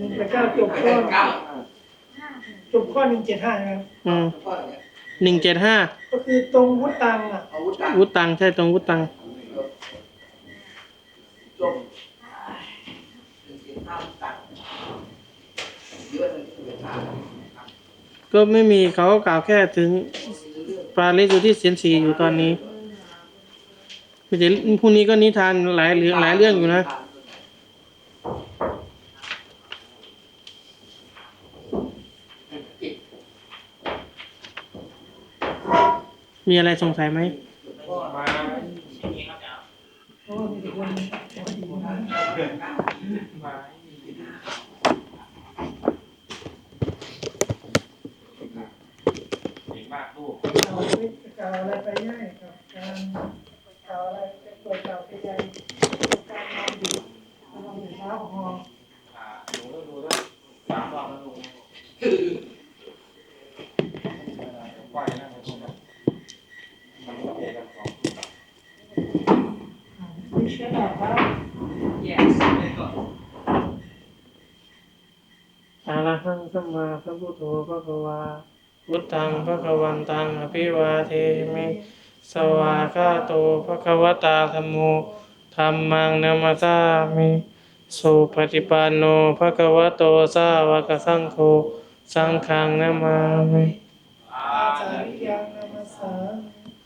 หนึ่งแปดเก้าจบข้อจบข้อหนึ่งเจ็ดห้านะครับอืมหนึ่งเจ็ดห้าก็คือตรงวุฒตังอะอาวุธตังวุฒตังใช่ตรงวุฒตังจบหนึ่งเจ็ดห้าตังเยอะเลยเจ็ดห้าก็ไม่มีเขาก็กล่าวแค่ถึงปลาลิสุทธิเสียนสีอยู่ตอนนี้ไม่ใช่พรุ่งนี้ก็นิทานหลายเรื่องหลายเรื่องอยู่นะ มีอะไรสงสัยไหมเพราะว่ามีแต่คนเอาไปกล่าวอะไรไปง่ายกับการกล่าวอะไรจะตรวจกล่าวไปใหญ่การนอนอยู่นอนอยู่เช้าของหอไม่ใช่หรอกครับอะ Which we have สอาระหังสัมมาสัมพุทโธพระกวาพุทธังพระกวันตังอภิวาเทมิสวาคาโตพระกวตาธรรมูธรรมังนามาสามิสุปฏิปันโนพระควะโตสาวกสังโฆสังฆังนามามิอาจารยันมาสามิ